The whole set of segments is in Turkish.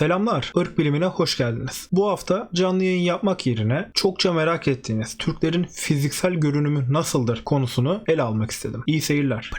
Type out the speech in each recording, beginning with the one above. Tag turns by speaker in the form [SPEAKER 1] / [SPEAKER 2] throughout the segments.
[SPEAKER 1] Selamlar, ırk bilimine hoş geldiniz. Bu hafta canlı yayın yapmak yerine çokça merak ettiğiniz Türklerin fiziksel görünümü nasıldır konusunu ele almak istedim. İyi seyirler.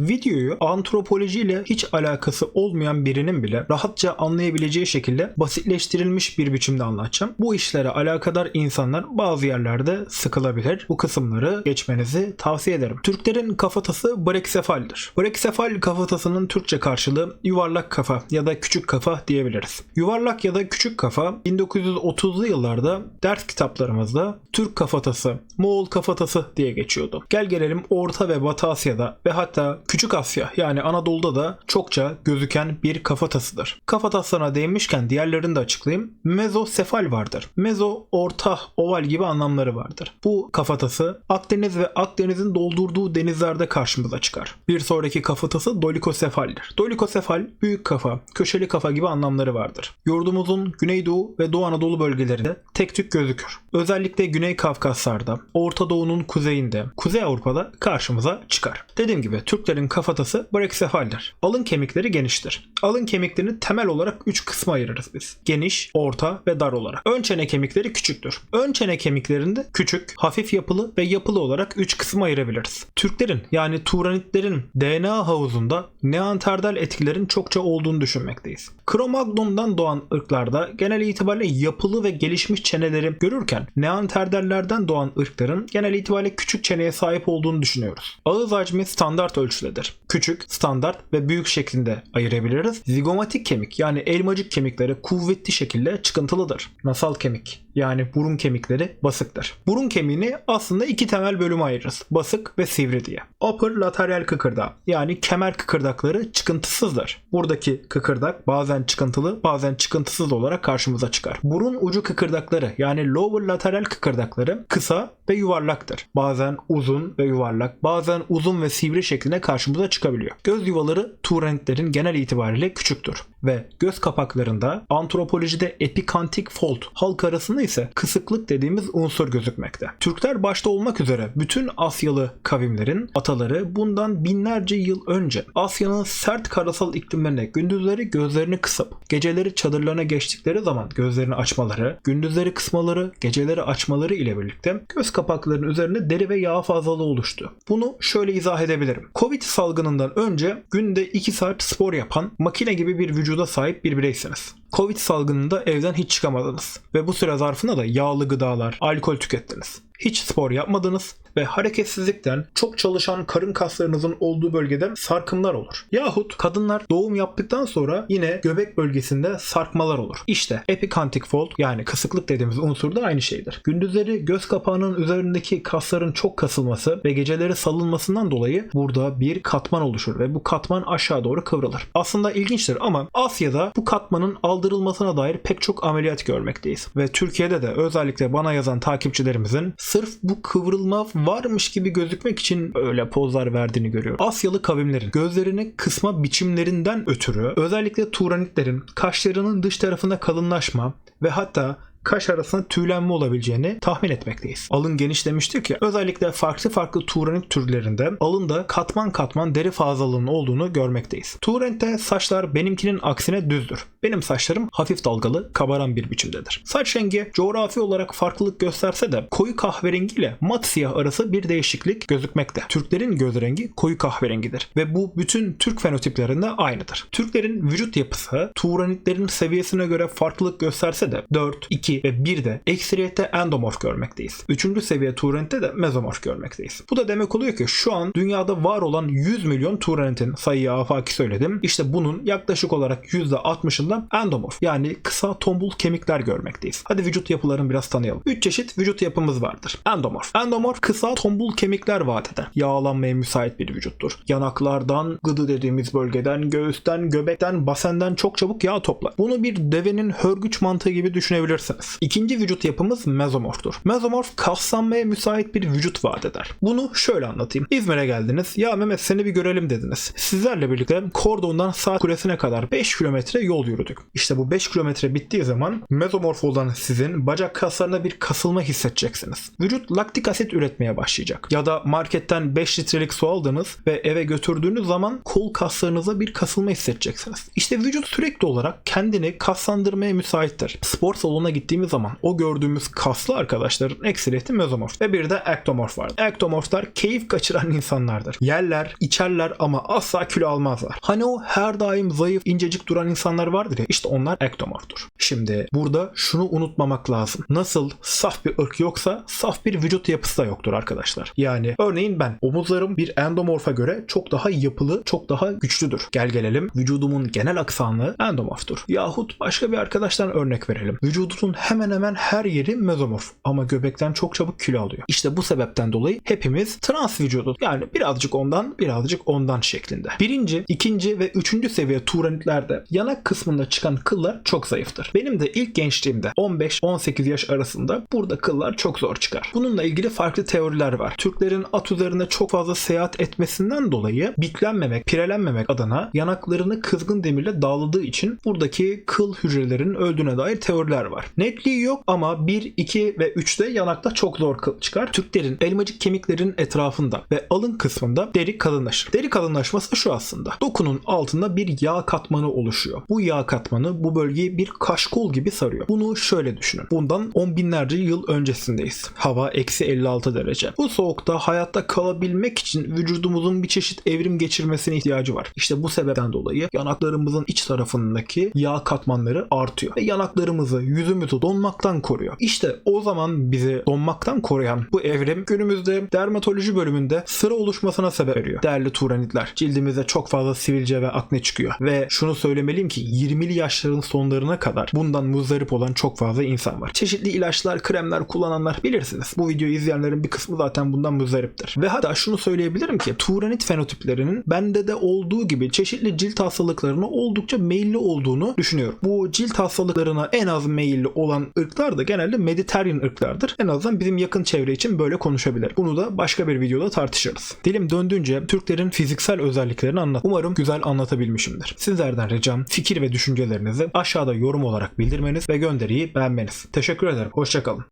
[SPEAKER 1] Videoyu antropoloji ile hiç alakası olmayan birinin bile rahatça anlayabileceği şekilde basitleştirilmiş bir biçimde anlatacağım. Bu işlere alakadar insanlar bazı yerlerde sıkılabilir. Bu kısımları geçmenizi tavsiye ederim. Türklerin kafatası braksefaldir. Braksefal kafatasının Türkçe karşılığı yuvarlak kafa ya da küçük kafa diyebiliriz. Yuvarlak ya da küçük kafa 1930'lu yıllarda ders kitaplarımızda Türk kafatası, Moğol kafatası diye geçiyordu. Gel gelelim Orta ve Batı Asya'da ve hatta Küçük Asya yani Anadolu'da da çokça gözüken bir kafatasıdır. Kafataslarına değinmişken diğerlerini de açıklayayım. Mezosefal vardır. Mezo, orta, oval gibi anlamları vardır. Bu kafatası Akdeniz ve Akdeniz'in doldurduğu denizlerde karşımıza çıkar. Bir sonraki kafatası dolikosefaldir. Dolikosefal, büyük kafa, köşeli kafa gibi anlamları vardır. Yurdumuzun Güneydoğu ve Doğu Anadolu bölgelerinde tek tük gözükür. Özellikle Güney Kafkaslar'da, Orta Doğu'nun kuzeyinde, Kuzey Avrupa'da karşımıza çıkar. Dediğim gibi Türklerin kafatası braksefaldir. Alın kemikleri geniştir. Alın kemiklerini temel olarak 3 kısma ayırırız biz. Geniş, orta ve dar olarak. Ön çene kemikleri küçüktür. Ön çene kemiklerinde küçük, hafif yapılı ve yapılı olarak 3 kısma ayırabiliriz. Türklerin yani Turanitlerin DNA havuzunda Neandertal etkilerin çokça olduğunu düşünmekteyiz. Cro-Magnon'dan doğan ırklarda genel itibariyle yapılı ve gelişmiş çeneleri görürken Neandertallerden doğan ırkların genel itibariyle küçük çeneye sahip olduğunu düşünüyoruz. Ağız hacmi standart ölçüdedir. Küçük, standart ve büyük şeklinde ayırabiliriz. Zigomatik kemik yani elmacık kemikleri kuvvetli şekilde çıkıntılıdır. Nasal kemik yani burun kemikleri basıktır. Burun kemiğini aslında iki temel bölüme ayırırız. Basık ve sivri diye. Upper lateral kıkırdağı yani kemer kıkırdakları çıkıntısızdır. Buradaki kıkırdak bazen çıkıntılı bazen çıkıntısız olarak karşımıza çıkar. Burun ucu kıkırdakları yani lower lateral kıkırdakları kısa ve yuvarlaktır. Bazen uzun ve yuvarlak, bazen uzun ve sivri şeklinde karşımıza çıkabiliyor. Göz yuvaları Turanitlerin genel itibariyle küçüktür ve göz kapaklarında antropolojide epikantik fold, halk arasında ise kısıklık dediğimiz unsur gözükmekte. Türkler başta olmak üzere bütün Asyalı kavimlerin ataları bundan binlerce yıl önce Asya'nın sert karasal iklimlerine gündüzleri gözlerini kısıp geceleri çadırlarına geçtikleri zaman gözlerini açmaları, gündüzleri kısmaları, geceleri açmaları ile birlikte göz kapaklarının üzerinde deri ve yağ fazlalığı oluştu. Bunu şöyle izah edebilirim. Covid salgınından önce günde 2 saat spor yapan makine gibi bir vücuda sahip bir bireysiniz. Covid salgınında evden hiç çıkamadınız ve bu süre zarfında da yağlı gıdalar, alkol tükettiniz. Hiç spor yapmadınız ve hareketsizlikten çok çalışan karın kaslarınızın olduğu bölgede sarkımlar olur. Yahut kadınlar doğum yaptıktan sonra yine göbek bölgesinde sarkmalar olur. İşte epikantik fold yani kısıklık dediğimiz unsur da aynı şeydir. Gündüzleri göz kapağının üzerindeki kasların çok kasılması ve geceleri salınmasından dolayı burada bir katman oluşur ve bu katman aşağı doğru kıvrılır. Aslında ilginçtir ama Asya'da bu katmanın aldırılmasına dair pek çok ameliyat görmekteyiz. Ve Türkiye'de de özellikle bana yazan takipçilerimizin sırf bu kıvrılma varmış gibi gözükmek için öyle pozlar verdiğini görüyorum. Asyalı kavimlerin gözlerini kısma biçimlerinden ötürü özellikle Turanitlerin kaşlarının dış tarafında kalınlaşma ve hatta kaş arasında tüylenme olabileceğini tahmin etmekteyiz. Alın genişlemiştir ki özellikle farklı farklı Turanit türlerinde alında katman katman deri fazlalığının olduğunu görmekteyiz. Turanit'te saçlar benimkinin aksine düzdür. Benim saçlarım hafif dalgalı, kabaran bir biçimdedir. Saç rengi coğrafi olarak farklılık gösterse de koyu kahverengi ile mat siyah arası bir değişiklik gözükmekte. Türklerin göz rengi koyu kahverengidir ve bu bütün Türk fenotiplerinde aynıdır. Türklerin vücut yapısı Turanitlerin seviyesine göre farklılık gösterse de 4, 2 ve 1 de ekseriyette endomorf görmekteyiz. Üçüncü seviye Turanit'te de mezomorf görmekteyiz. Bu da demek oluyor ki şu an dünyada var olan 100 milyon Turanit'in sayıyı afaki söyledim. İşte bunun yaklaşık olarak %60'ında endomorf yani kısa tombul kemikler görmekteyiz. Hadi vücut yapılarını biraz tanıyalım. 3 çeşit vücut yapımız vardır. Endomorf. Endomorf kısa tombul kemikler vaat eder. Yağlanmaya müsait bir vücuttur. Yanaklardan, gıdı dediğimiz bölgeden, göğüsten, göbekten, basenden çok çabuk yağ toplar. Bunu bir devenin hörgüç mantığı gibi düşünebilirsiniz. Edebilirsiniz. İkinci vücut yapımız mezomorftur. Mezomorf kaslanmaya müsait bir vücut vaat eder. Bunu şöyle anlatayım. İzmir'e geldiniz. Ya Mehmet seni bir görelim dediniz. Sizlerle birlikte Kordon'dan saat kulesine kadar 5 kilometre yol yürüdük. İşte bu 5 kilometre bittiği zaman mezomorf olan sizin bacak kaslarında bir kasılma hissedeceksiniz. Vücut laktik asit üretmeye başlayacak. Ya da marketten 5 litrelik su aldınız ve eve götürdüğünüz zaman kol kaslarınıza bir kasılma hissedeceksiniz. İşte vücut sürekli olarak kendini kaslandırmaya müsaittir. Spor salonuna gittiğimiz zaman o gördüğümüz kaslı arkadaşların ekseriyeti mezomorf ve bir de ektomorf vardır. Ektomorflar keyif kaçıran insanlardır. Yerler, içerler ama asla kilo almazlar. Hani o her daim zayıf, incecik duran insanlar vardır ya işte onlar ektomorftur. Şimdi burada şunu unutmamak lazım. Nasıl saf bir ırk yoksa saf bir vücut yapısı da yoktur arkadaşlar. Yani örneğin ben omuzlarım bir endomorfa göre çok daha yapılı, çok daha güçlüdür. Gel gelelim vücudumun genel aksanı endomorftur. Yahut başka bir arkadaştan örnek verelim. Vücudunun hemen hemen her yeri mezomorf ama göbekten çok çabuk kilo alıyor. İşte bu sebepten dolayı hepimiz trans vücudu yani birazcık ondan birazcık ondan şeklinde. Birinci, ikinci ve üçüncü seviye turanitlerde yanak kısmında çıkan kıllar çok zayıftır. Benim de ilk gençliğimde 15-18 yaş arasında burada kıllar çok zor çıkar. Bununla ilgili farklı teoriler var. Türklerin at üzerinde çok fazla seyahat etmesinden dolayı biklenmemek, pirelenmemek adına yanaklarını kızgın demirle dağladığı için buradaki kıl hücrelerinin öldüğüne dair teoriler var. Netliği yok ama 1, 2 ve 3'te yanakta çok zor çıkar. Türklerin elmacık kemiklerin etrafında ve alın kısmında deri kalınlaşır. Deri kalınlaşması şu aslında. Dokunun altında bir yağ katmanı oluşuyor. Bu yağ katmanı bu bölgeyi bir kaşkol gibi sarıyor. Bunu şöyle düşünün. Bundan on binlerce yıl öncesindeyiz. Hava eksi 56 derece. Bu soğukta hayatta kalabilmek için vücudumuzun bir çeşit evrim geçirmesine ihtiyacı var. İşte bu sebepten dolayı yanaklarımızın iç tarafındaki yağ katmanları artıyor. Ve yanaklarımızı, yüzümüzü donmaktan koruyor. İşte o zaman bizi donmaktan koruyan bu evrim günümüzde dermatoloji bölümünde sıra oluşmasına sebep veriyor. Değerli turanitler, cildimize çok fazla sivilce ve akne çıkıyor. Ve şunu söylemeliyim ki 20'li yaşların sonlarına kadar bundan muzdarip olan çok fazla insan var. Çeşitli ilaçlar, kremler kullananlar bilirsiniz. Bu videoyu izleyenlerin bir kısmı zaten bundan muzdariptir. Ve hatta şunu söyleyebilirim ki turanit fenotiplerinin bende de olduğu gibi çeşitli cilt hastalıklarına oldukça meyilli olduğunu düşünüyorum. Bu cilt hastalıklarına en az meyilli olan ırklar da genelde Mediterranean ırklardır. En azından bizim yakın çevre için böyle konuşabilirim. Bunu da başka bir videoda tartışırız. Dilim döndüğünce Türklerin fiziksel özelliklerini anlat. Umarım güzel anlatabilmişimdir. Sizlerden ricam fikir ve düşüncelerinizi aşağıda yorum olarak bildirmeniz ve gönderiyi beğenmeniz. Teşekkür ederim. Hoşçakalın.